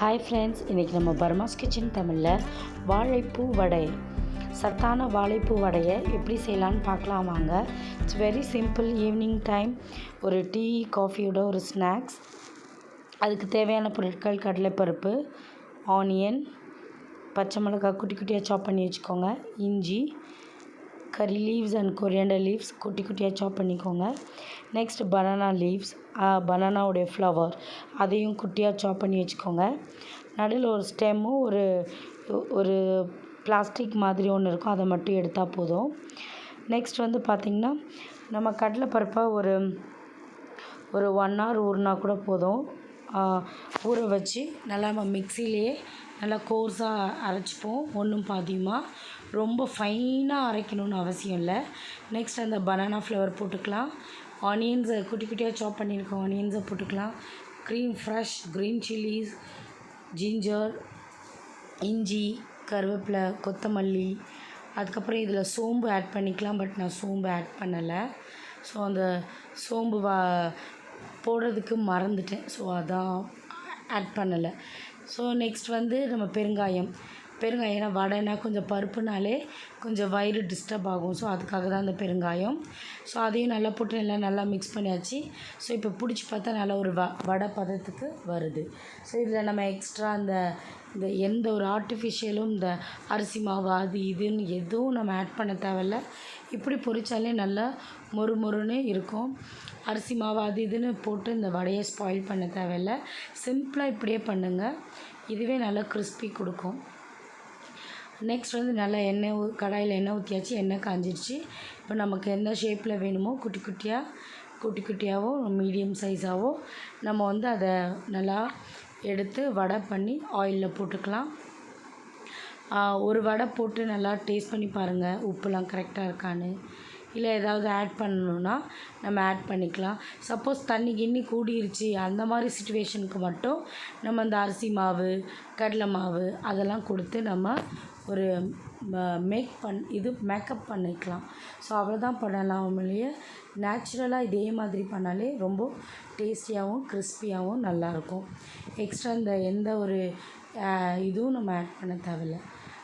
Hi friends இன்றைக்கி நம்ம பர்மாஸ் kitchen தமிழில் வாழைப்பூ வடை. சத்தான வாழைப்பூ வடையை எப்படி செய்யலான்னு பார்க்கலாம் வாங்க. It's very simple evening time ஒரு டீ காஃபியோட ஒரு ஸ்நாக்ஸ் அதுக்கு தேவையான பொருட்கள் கடலைப்பருப்பு ஆனியன் பச்சை மிளகாய் குட்டி குட்டியாக சாப் பண்ணி வச்சுக்கோங்க. இஞ்சி கறி லீவ்ஸ் அண்ட் கொரியண்டர் லீவ்ஸ் குட்டி குட்டியாக சாப் பண்ணிக்கோங்க. நெக்ஸ்ட் பனானா லீவ்ஸ் பனானாவுடைய ஃப்ளவர் அதையும் குட்டியாக சாப் பண்ணி வச்சுக்கோங்க. நடுவில் ஒரு ஸ்டெம்மும் ஒரு ஒரு பிளாஸ்டிக் மாதிரி ஒன்று இருக்கும். அதை மட்டும் எடுத்தால் போதும். நெக்ஸ்ட் வந்து பார்த்திங்கன்னா நம்ம கடலைப்பருப்பை ஒரு ஒரு ஒன் ஹவர் ஊறினா கூட போதும். ஊற வச்சு நல்லா நம்ம மிக்சிலேயே நல்லா கோர்ஸாக அரைச்சிப்போம். ஒன்றும் பாதியுமாக ரொம்ப ஃபைனாக அரைக்கணும்னு அவசியம் இல்லை. நெக்ஸ்ட் அந்த பனானா ஃப்ளவர் போட்டுக்கலாம். ஆனியன்ஸை குட்டி குட்டியாக சாப் பண்ணியிருக்கோம் ஆனியன்ஸை போட்டுக்கலாம். Cream fresh green chillies ginger இஞ்சி கருவேப்பிலை கொத்தமல்லி. அதுக்கப்புறம் இதில் சோம்பு ஆட் பண்ணிக்கலாம் பட் நான் சோம்பு ஆட் பண்ணலை. ஸோ அந்த சோம்பு வா போடுறதுக்கு மறந்துட்டேன். ஸோ அதான் ஆட் பண்ணலை. ஸோ நெக்ஸ்ட் வந்து நம்ம பெருங்காயம். பெருங்காயம் ஏன்னா வடைனா கொஞ்சம் பருப்புனாலே கொஞ்சம் வயிறு டிஸ்டர்ப் ஆகும். ஸோ அதுக்காக தான் அந்த பெருங்காயம். ஸோ அதையும் நல்லா போட்டு நல்லா நல்லா மிக்ஸ் பண்ணியாச்சு. ஸோ இப்போ பிடிச்சி பார்த்தா நல்லா ஒரு வ வடை பதத்துக்கு வருது. ஸோ இதில் நம்ம எக்ஸ்ட்ரா அந்த இந்த எந்த ஒரு ஆர்டிஃபிஷியலும் இந்த அரிசி மாவு அது இதுன்னு எதுவும் நம்ம ஆட் பண்ண தேவையில்ல. இப்படி பொரிச்சாலே நல்லா மொறு மொறுன்னு இருக்கும். அரிசி மாவு அது இதுன்னு போட்டு இந்த வடையை ஸ்பாயில் பண்ண தேவையில்ல. சிம்பிளாக இப்படியே பண்ணுங்கள் இதுவே நல்லா கிறிஸ்பி கொடுக்கும். நெக்ஸ்ட் வந்து நல்லா எண்ணெய் ஊ கடாயில் எண்ணெய் ஊற்றியாச்சு எண்ணெய் காஞ்சிடுச்சு. இப்போ நமக்கு எந்த ஷேப்பில் வேணுமோ குட்டி குட்டியாக குட்டி குட்டியாகவோ மீடியம் சைஸாகவோ நம்ம வந்து அதை நல்லா எடுத்து வடை பண்ணி ஆயிலில் போட்டுக்கலாம். ஒரு வடை போட்டு நல்லா டேஸ்ட் பண்ணி பாருங்கள் உப்புலாம் கரெக்டாக இருக்கான்னு. இல்லை ஏதாவது ஆட் பண்ணணுன்னா நம்ம ஆட் பண்ணிக்கலாம். சப்போஸ் தண்ணி கிண்ணி கூடிருச்சு. அந்த மாதிரி சுச்சுவேஷனுக்கு மட்டும் நம்ம அந்த அரிசி மாவு கடலை மாவு அதெல்லாம் கொடுத்து நம்ம ஒரு மேக் பண் இது மேக்கப் பண்ணிக்கலாம். ஸோ அவ்வளோதான் பண்ணலாம். ஒழிய நேச்சுரலாக இதே மாதிரி பண்ணாலே ரொம்ப டேஸ்டியாகவும் கிறிஸ்பியாகவும் நல்லாயிருக்கும் எக்ஸ்ட்ரா இந்த எந்த ஒரு இதுவும் நம்ம ஆட் பண்ண தேவையில்ல.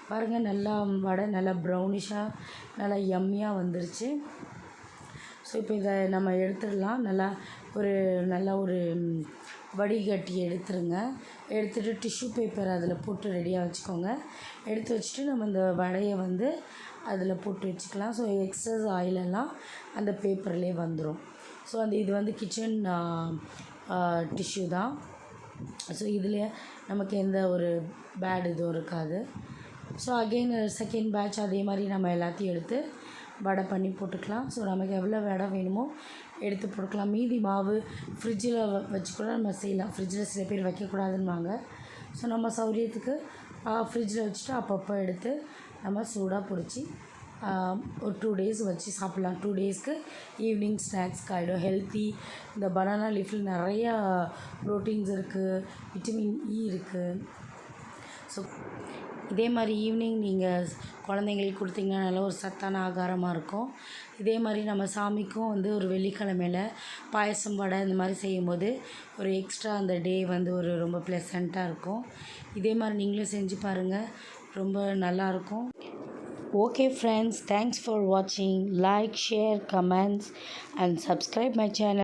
பாருங்கள் நல்லா வடை நல்லா ப்ரௌனிஷாக நல்லா யம்மியாக வந்துருச்சு. ஸோ இப்போ இதை நம்ம எடுத்துடலாம். நல்லா ஒரு நல்லா ஒரு வடிகட்டி எடுத்துருங்க. எடுத்துகிட்டு டிஷ்யூ பேப்பர் அதில் போட்டு ரெடியாக வச்சுக்கோங்க. எடுத்து வச்சுட்டு நம்ம இந்த வடையை வந்து அதில் போட்டு வச்சுக்கலாம். ஸோ எக்ஸஸ் ஆயிலெல்லாம் அந்த பேப்பர்லேயே வந்துடும் ஸோ அந்த இது வந்து கிச்சன் டிஷ்யூ தான். ஸோ இதில் நமக்கு எந்த ஒரு பேட் இதுவும் இருக்காது. ஸோ அகெயின் செகண்ட் பேட்ச் அதே மாதிரி நம்ம எல்லாத்தையும் எடுத்து வடை பண்ணி போட்டுக்கலாம். ஸோ நமக்கு எவ்வளோ வடை வேணுமோ எடுத்து போட்டுக்கலாம். மீதி மாவு ஃப்ரிட்ஜில் வச்சு கூட நம்ம செய்யலாம். ஃப்ரிட்ஜில் சில பேர் வைக்கக்கூடாதுன்னுவாங்க. ஸோ நம்ம சௌரியத்துக்கு ஃப்ரிட்ஜில் வச்சுட்டு அப்பப்போ எடுத்து நம்ம சூடாக பிடிச்சி ஒரு டூ டேஸ் வச்சு சாப்பிட்லாம். டூ டேஸ்க்கு ஈவினிங் ஸ்நாக்ஸ்க்கு ஆகிடும் ஹெல்த்தி இந்த பனானா லீஃபில் நிறையா ப்ரோட்டீன்ஸ் இருக்குது விட்டமின் இ e இருக்குது ஸோ இதே மாதிரி ஈவினிங் நீங்கள் குழந்தைங்களுக்கு கொடுத்தீங்கன்னா நல்ல ஒரு சத்தான ஆகாரமாக இருக்கும். இதே மாதிரி நம்ம சாமிக்கும் வந்து ஒரு வெள்ளிக்கிழமையில பாயசம் வடை இந்த மாதிரி செய்யும்போது ஒரு எக்ஸ்ட்ரா அந்த டே வந்து ஒரு ரொம்ப ப்ளசண்ட்டாக இருக்கும். இதே மாதிரி நீங்களும் செஞ்சு பாருங்கள் ரொம்ப நல்லாயிருக்கும் ஓகே ஃப்ரெண்ட்ஸ் தேங்க்ஸ் ஃபார் வாட்சிங் like share comments and subscribe my channel